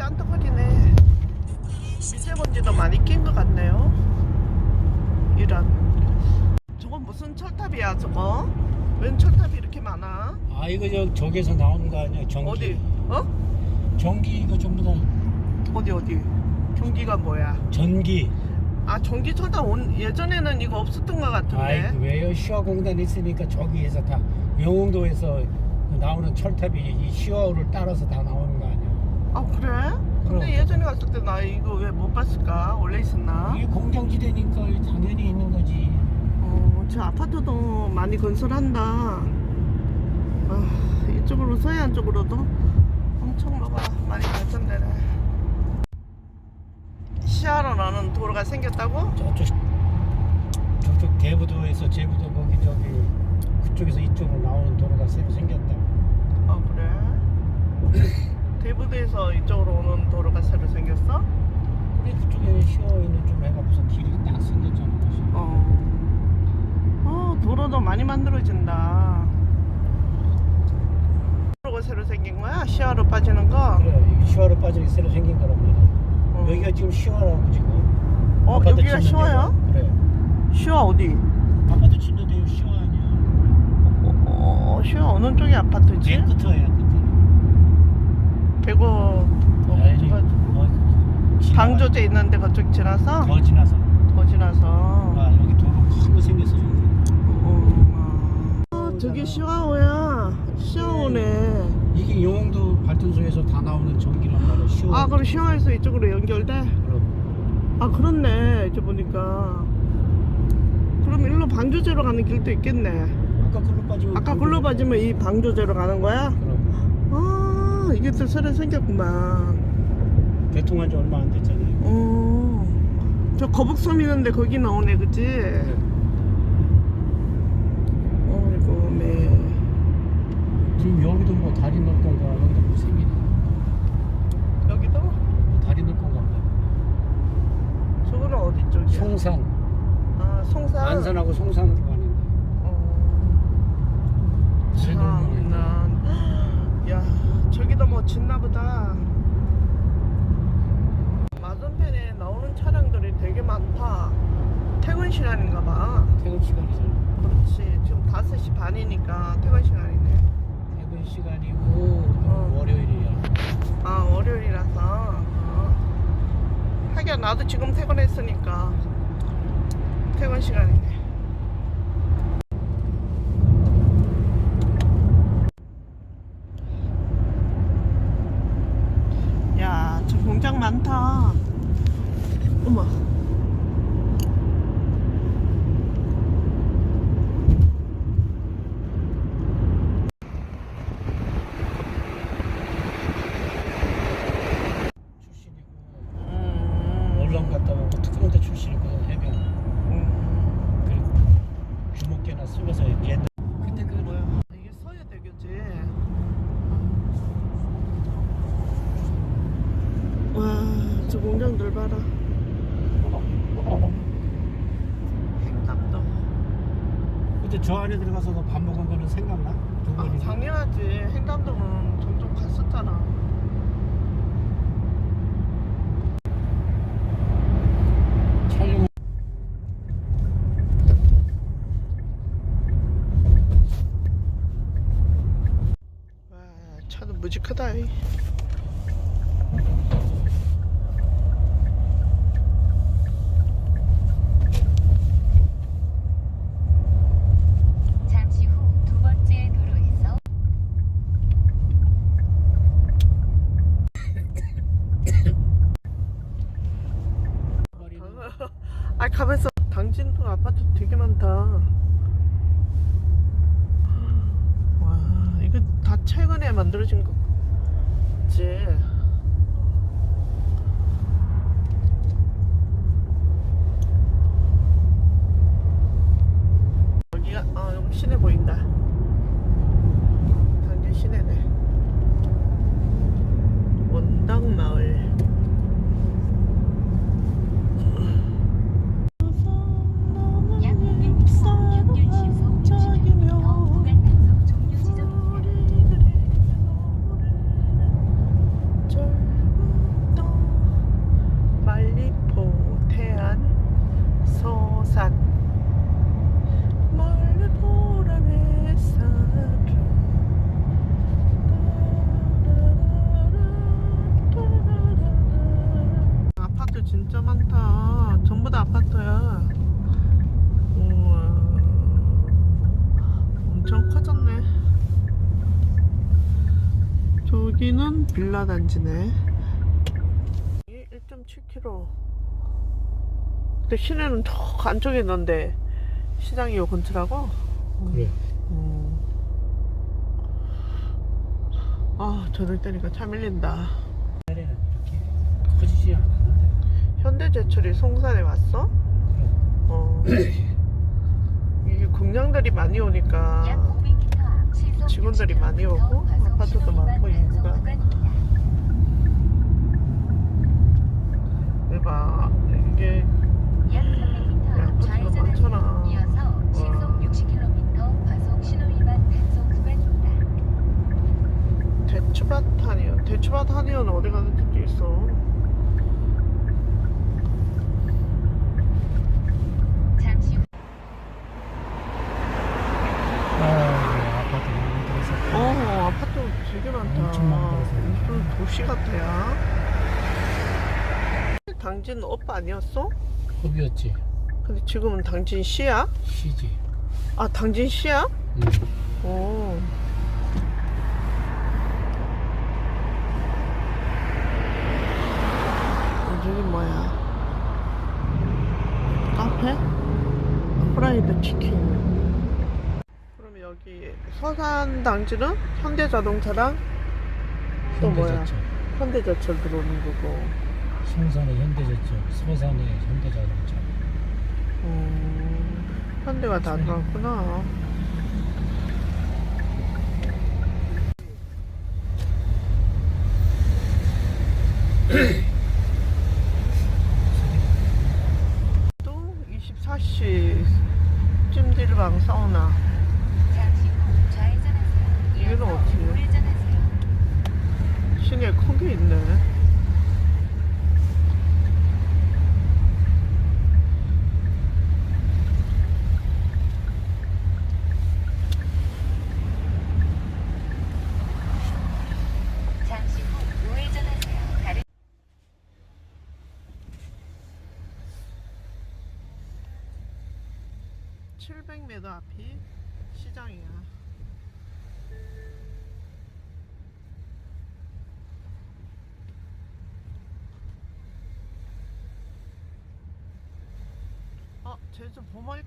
짠떡거리네. 미세먼지도 많이 낀 것 같네요. 이런. 저건 무슨 철탑이야, 저거? 웬 철탑이 이렇게 많아? 아 이거 저 저기서 나오는 거 아니야 전기 어디? 어? 전기 이거 전부 다 어디 어디? 경기가 뭐야? 전기 아 전기 철탑 온 예전에는 이거 없었던 것 같은데. 아이 왜요 시화공단 있으니까 저기에서 다 영흥도에서 그 나오는 철탑이 이 시화호를 따라서 다 나오는 거 아 그래? 근데 그럼. 예전에 갔을 때 나 이거 왜 못 봤을까? 원래 있었나? 이게 공장지대니까 당연히 있는 거지 어, 저 아파트도 많이 건설한다. 아, 이쪽으로 서해안 쪽으로도 엄청 뭐가 많이 발전되네. 시야로 나는 도로가 생겼다고? 저쪽 저쪽 대부도에서 제부도 거기 저기 그쪽에서 이쪽으로 나오는 도로가 새로 생겼다 아 그래? 대부도에서 이쪽으로 오는 도로가 새로 생겼어? 근데 그쪽에 시화호에는 좀 해갖고서 길이 딱 생겼잖아 사실. 어. 어, 도로도 많이 만들어진다. 도로가 새로 생긴 거야? 시야로 빠지는 거? 그래 시화로 빠지게 새로 생긴 거란 말이야 어. 여기가 지금 시화라고 지금 어, 아파트 여기가 짓는 시화야? 데가. 그래 시야 어디? 아파트 짓는 데가 시화 아니야 어, 시야 어느 쪽이 아파트지? 맨 끝에야 배고 뭐, 저거 뭐, 방조제 있는데 그쪽 지나서? 더 지나서. 더 지나서. 아 여기 도로 큰 거 생겼어 저기. 어, 아, 저기 시와오야. 시와오네. 이게 영흥도 발전소에서 다 나오는 전기란 말이야 시화 아 그럼 시와에서 이쪽으로 연결돼? 그럼. 아 그렇네. 이제 보니까. 그럼 일로 방조제로 가는 길도 있겠네. 아까 글로 빠지면 아까 글로 빠지면 이 방조제로 가는 거야? 그럼. 아 이게 또 새로 생겼구만 개통한 지 얼마 안 됐잖아요 어, 저 거북섬 있는데 거기 나오네, 그치? 어이구, 네. 지금 여기도 뭐 다리 넣을 건가 여기도 뭐 생기네 여기도? 뭐 다리 넣을 건가 보다 저거는 어디 쪽이야? 송산 아, 송산? 안산하고 송산으로 가는데 어, 참난. 야, 저기도 뭐 짓나 보다. 맞은편에 나오는 차량들이 되게 많다. 퇴근 시간인가 봐. 퇴근 시간이잖아 그렇지. 지금 5시 반이니까 퇴근 시간이네. 퇴근 시간이고 어. 월요일이야 아 월요일이라서 어. 하긴 나도 지금 퇴근했으니까 퇴근 시간이네 야저 많다. 어머 출신이고 음, 월남 갔다 오고 특공대 출신이거든 해병 음. 그리고 주먹개나 쓰면서 옛날 근데 그 뭐야 이게 서해대교지 와저 공장들 봐라 행담도 근데 저 안에 들어가서 너 밥 먹은 거는 생각나? 두 아, 번이나? 당연하지 행담도는 종종 갔었잖아 촬영 와 차도 무지 크다 이. 잠시 후 두 번째 도로에서 아 가면서 당진동 아파트 되게 많다 와 이거 다 최근에 만들어진 거지 시내 보인다 여기는 빌라 단지네. 1.7km. 근데 시내는 더 안쪽에 있는데 시장이 요 근처라고? 그래. 음. 아 저녁 때니까 참 밀린다. 옛날에는 이렇게 커지지 않았는데. 현대제철이 송산에 왔어? 어. 이게 공장들이 많이 오니까 약 500m 앞 시속 아. 직원들이 많이 오고 아파트도 많고 인구가. 대박 이게 약 300m 야, 앞 아파트가 많잖아. 좌회전하세요. 이어서 시속 60km 과속 신호 위반 단속 구간입니다. 대추밭 한의원 대추밭 한의원 어디 가는 데도 있어 잠시 후 아, 아파트 만들어서. 어 아파트 되게 많다 엄청 많아서. 무슨 도시 같아야 당진 업 아니었어? 흡이었지. 근데 지금은 당진 시야? 시지. 아 당진 시야? 응. 오 저기 뭐야 카페? 프라이드 치킨 그럼 여기 서산 당지는 현대자동차랑 또 뭐야 현대자차. 현대자철 들어오는 거고 송산의 현대자차, 서산의 현대자동차. 음, 현대가 다 들어왔구나 또 24시 찜질방 사우나 잠시 후 좌회전하세요. 이거는 이어서 어떻게. 있네 잠시 후 우회전하세요. 다른 700m 앞이 시장이야. 어, 제주 보말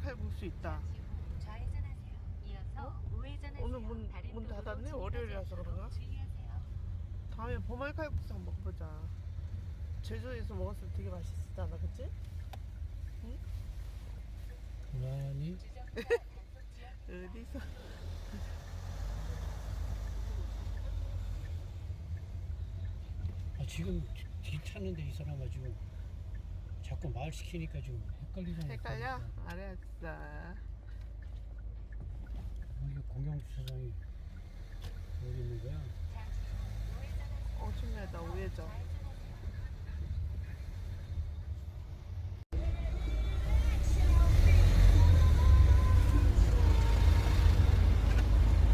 있다. 잠시 후 좌회전하세요. 이어서 우회전하세요. 오늘 문- 다른 문 도로로 닫았네? 진입하지 월요일이라서 않도록 그런가? 주의하세요. 다음에 보말 칼국수 한번 먹어보자. 제주에서 먹었을 때 되게 맛있었잖아, 그치? 고라니 어디서? 아, 지금 뒤찾는데 이 사람아 지금 자꾸 말 시키니까 지금 헷갈리잖아. 헷갈려? 알았어. 여기 공영 주차장이 어디 있는 거야? 오줌매다 우회전.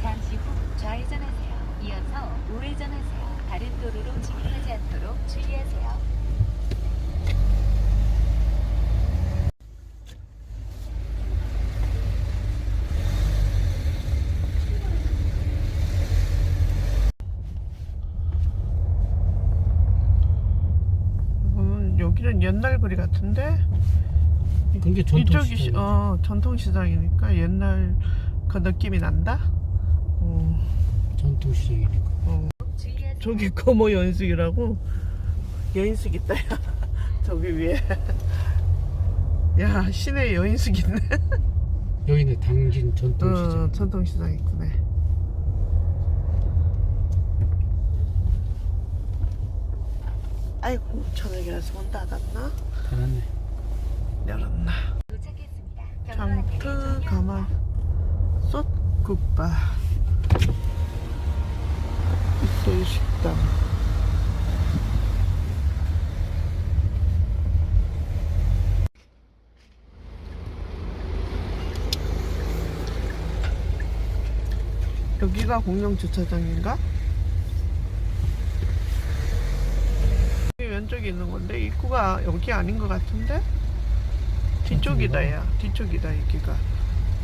잠시 후 좌회전하세요. 이어서 우회전하세요. 다른 도로로 진입하지 않도록 주의하세요. 옛날 거리 같은데? 이쪽이 시- 전통시장. 어, 전통시장이니까 옛날 그 느낌이 난다? 음, 전통시장이니까. 주의하세요. 저기 거모 연숙이라고 여인숙 있다 야 저기 위에 야 시내에 여인숙 있네 여기는 당진 전통시장. 어, 전통시장 있구네 아이고 저녁이라서 문 닫았나? 닫았네. 열었나 도착했습니다. 장트 가마 솥국밥 이소유 식당 여기가 공영 주차장인가? 왼쪽에 있는 건데 입구가 여기 아닌 것 같은데? 뒤쪽이다 야 뒤쪽이다 여기가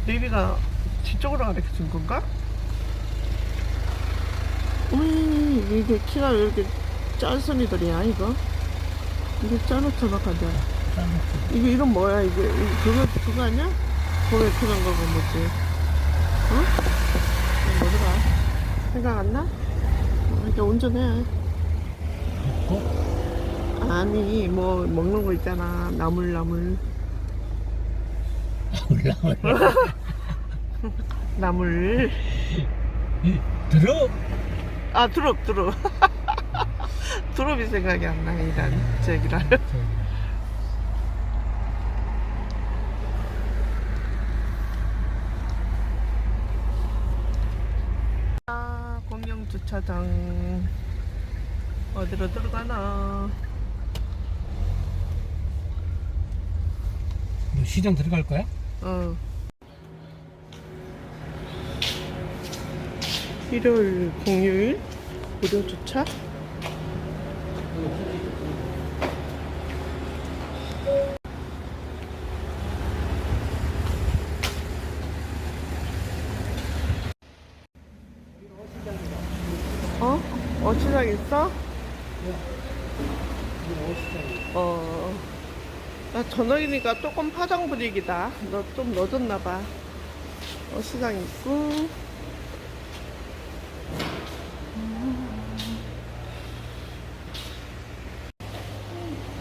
내비가 뒤쪽으로 가르쳐 준 건가? 음 이게 키가 왜 이렇게 짤순이들이야 이거? 이게 짜르짜르하다. 이게 이름 뭐야 이게? 그거 그거 아니야? 고개 크는 거고 뭐지? 어? 이거 뭐더라? 생각 안 나? 어, 이제 운전해. 어? 아니 뭐 먹는 거 있잖아. 나물 나물. 올라. 나물. 들어. 아 두릅 두릅 두릅이 생각이 안나 이란 저기라 아 공영 주차장. 어디로 들어가나 시장 들어갈 거야? 어 일요일 공휴일 무료 주차 어? 어시장 있어? 어. 나 저녁이니까 조금 파장 분위기다. 너 좀 늦었나봐. 어 시장 있고.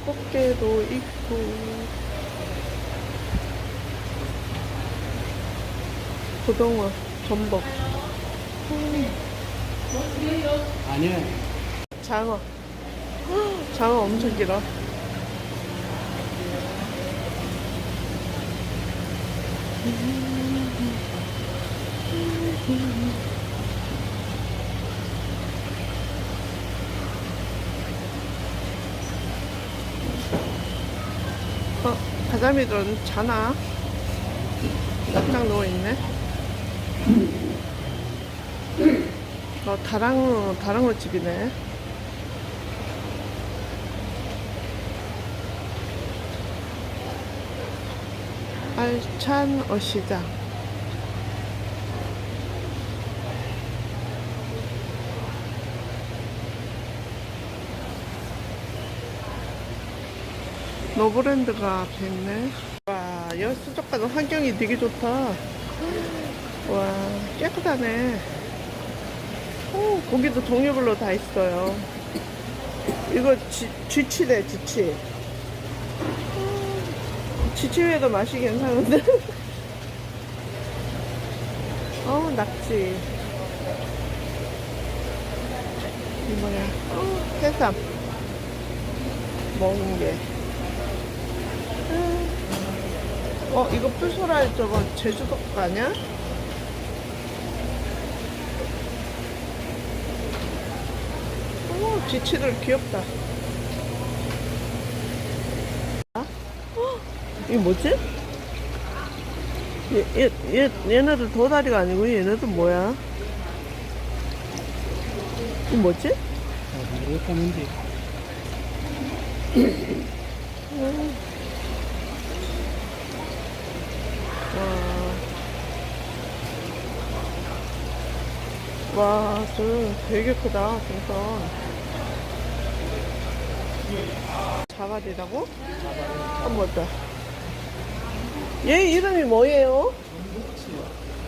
꽃게도 있고. 고등어, 전복. 아니야. 장어. 장어 엄청 길어. 어, 가자미들은 자나? 납작 누워있네. 어, 다랑어, 다랑어 집이네. 알찬 어시장. 노브랜드가 앞에 있네. 와, 여기 수족관은 환경이 되게 좋다. 와, 깨끗하네. 오, 고기도 종류별로 다 있어요. 이거 쥐, 쥐치네, 쥐치. 지치회도 맛이 괜찮은데? 어, 낙지. 이 뭐야? 어, 해삼. 먹은 게. 음. 어, 이거 뿔소라 저거 제주도 거 아니야? 어, 지치들 귀엽다. 이게 뭐지? 얘, 얘, 얘, 얘네들 도다리가 아니고 얘네들 뭐야? 이게 뭐지? 어, 모르겠다는데. 와, 와, 저 되게 크다. 자바리라고? 한번 더. 얘 이름이 뭐예요?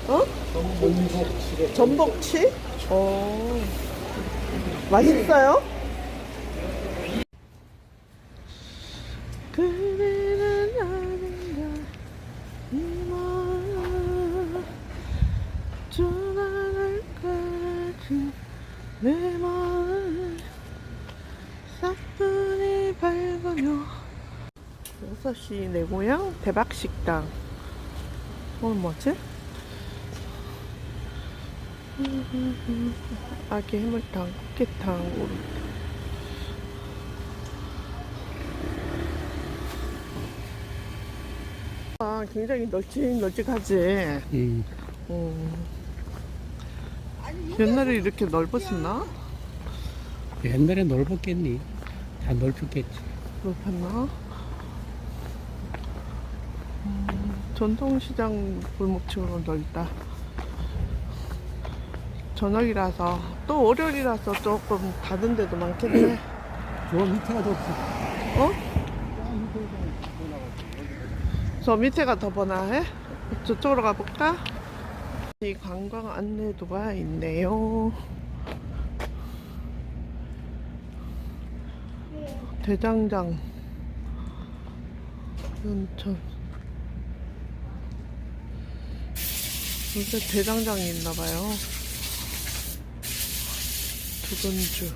어? 전복치? 어. 맛있어요? 대박식당 오늘 뭐지? 아기 해물탕, 꽃게탕 오리. 아, 굉장히 널찍널찍하지. 음. 음. 옛날에 이렇게 넓었었나? 옛날에 넓었겠니? 다 넓혔겠지. 넓었나? 전통시장 골목처럼 넓다. 저녁이라서 또 월요일이라서 조금 닫은 데도 많겠네. 저 밑에가 더 없어. 어? 저 밑에가 더 번화해? 저쪽으로 가볼까? 이 관광 안내도가 있네요. 대장장 연천 요새 대장장이 있나봐요. 두건주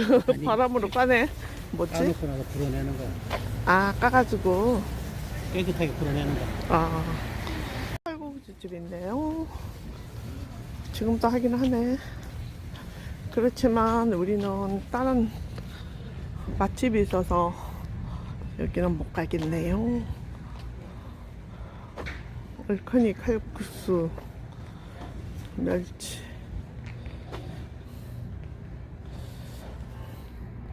바람으로 까네. 뭐지? 까놓고 나서 불어내는 거야. 아 까가지고 깨끗하게 불어내는 거야. 아 칼국수집 있네요. 지금도 하긴 하네. 그렇지만 우리는 다른 맛집이 있어서 여기는 못 가겠네요. 얼큰이 칼국수 멸치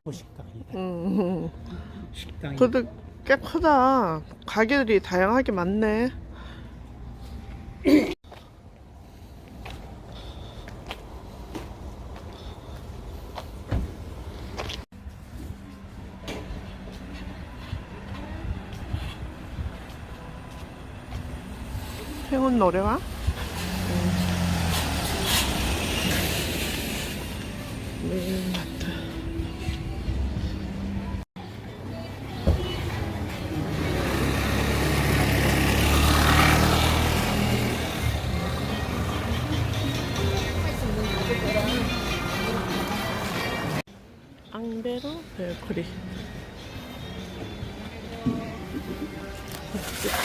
그 식당이. 음, 식당이. 그래도 꽤 크다. 가게들이 다양하게 많네. 행운 노래와 메인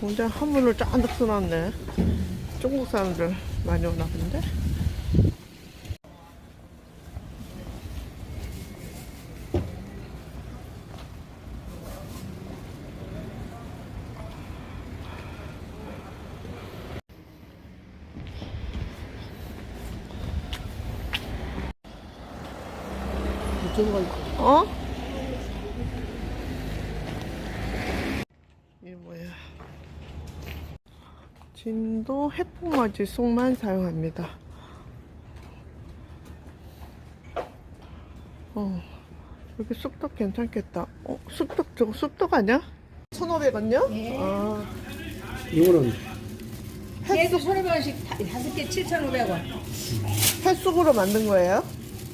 굉장히 한문을 짠득 써놨네. 중국 사람들 많이 오나 본데? 이쪽으로 가. 어? 이게 뭐야? 진도 해풍맞이 쑥만 사용합니다. 어, 여기 쑥떡 괜찮겠다. 어, 쑥떡 저거 쑥떡 아니야? 1,500원요? 예. 아, 이거는 계속 1,500원씩 다섯 개 7,500원. 햇쑥으로 만든 거예요?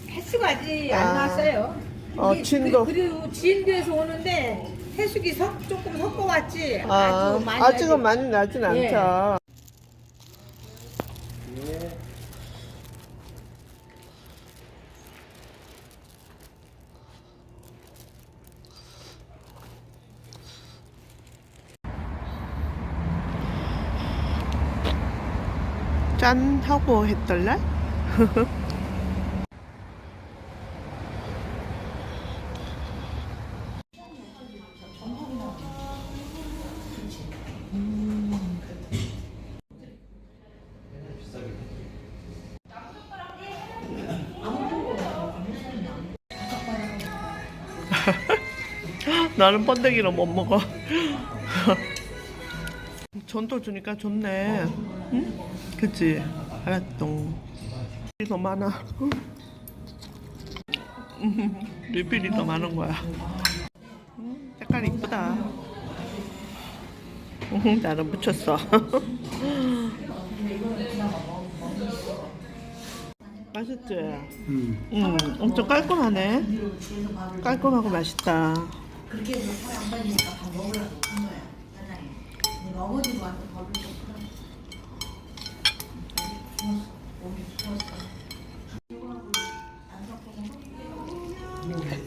횟수가 아직 아. 안 나왔어요. 어, 이게 진도. 그, 그리고 진도에서 오는데 해수기 석, 조금 섞어왔지. 아, 아주 많이 아직은 아직- 많이 나진 예. 않죠. 짠 하고 했덜래? 나는 번데기로 못 먹어. 전도 주니까 좋네. 응? 그치? 알았어. 더 많아. 음, 리필이 더 많은 거야. 음, 색깔 이쁘다. 음, 나는 묻혔어. 맛있지? 음. 음, 엄청 깔끔하네. 깔끔하고 맛있다.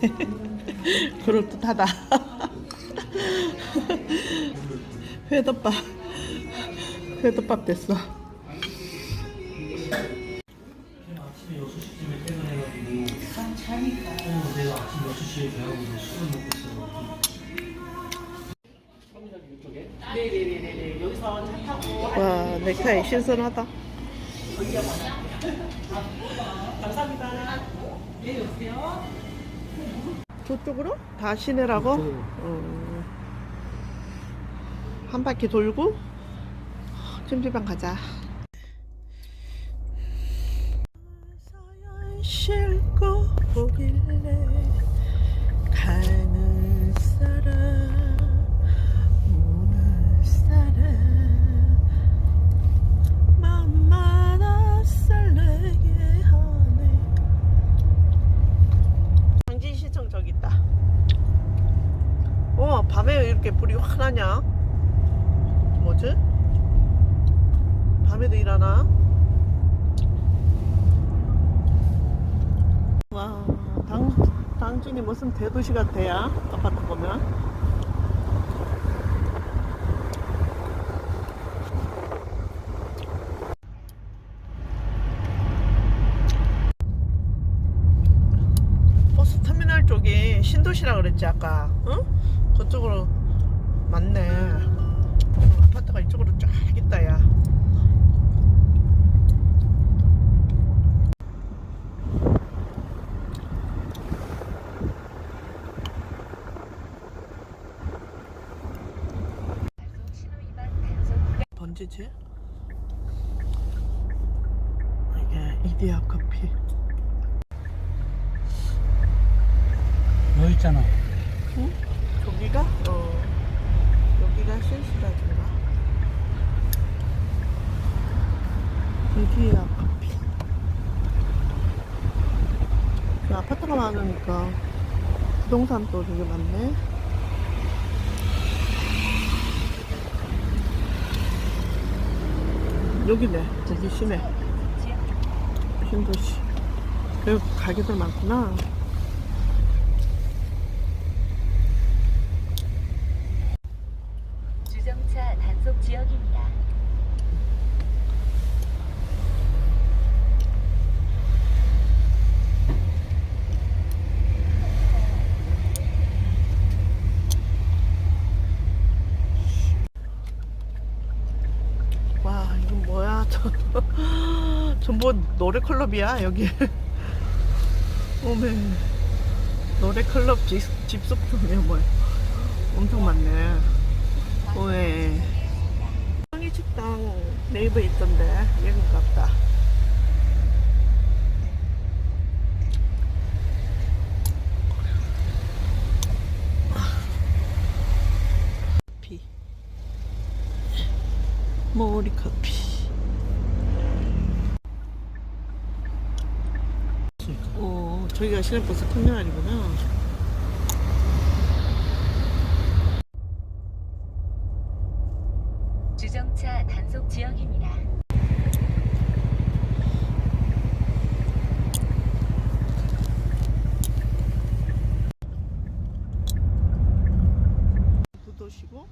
그럴듯하다. 회덮밥. 회덮밥 됐어. 아침에 6시쯤에 퇴근해가지고 어, 내가 아침 6시에 배하고 술을 먹고 있어 와, 넥타이 신선하다. 저쪽으로? 다 시내라고? 어. 한 바퀴 돌고 찜질방 가자. 무슨 대도시 같아야 아파트 보면. 버스 터미널 쪽이 신도시라 그랬지 아까. 응? 그쪽으로 맞네. 어, 아파트가 이쪽으로 쫙 있다 야 신호위반 단속 구간 번지지? 이게 이디야 커피 너 있잖아. 저기가? 어 여기가 실수라든가 이디야 커피 그 아파트가 많으니까 부동산도 되게 많네 여기네. 여기 시내 신도시. 여기 가게들 많구나 주정차 단속 지역입니다. 와 이건 뭐야 저 전부 노래 클럽이야 여기. 오메. 노래 클럽 집, 집속촌이야 뭐야. 엄청 많네. 오메. 성이 식당 네이버에 있던데 보다. 커피. 모리 커피 오 저기가 시내버스 터미널이구나 주정차 단속 지역입니다. 구도시고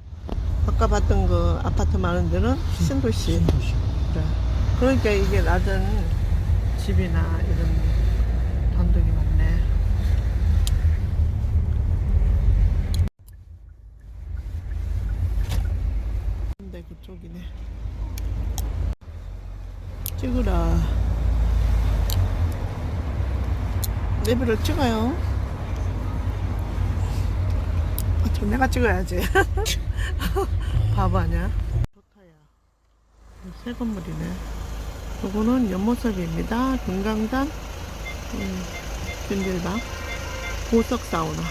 아까 봤던 그 아파트 많은 데는 신도시 신도시. 그래. 그러니까 이게 낮은 집이나 이런 단독이 많네 근데 그쪽이네 찍으라 내비를 찍어요. 아, 저 내가 찍어야지. 바보 아냐 좋다야. 새 건물이네. 요거는 연못섭입니다. 금강산 음, 균질방. 보석 사우나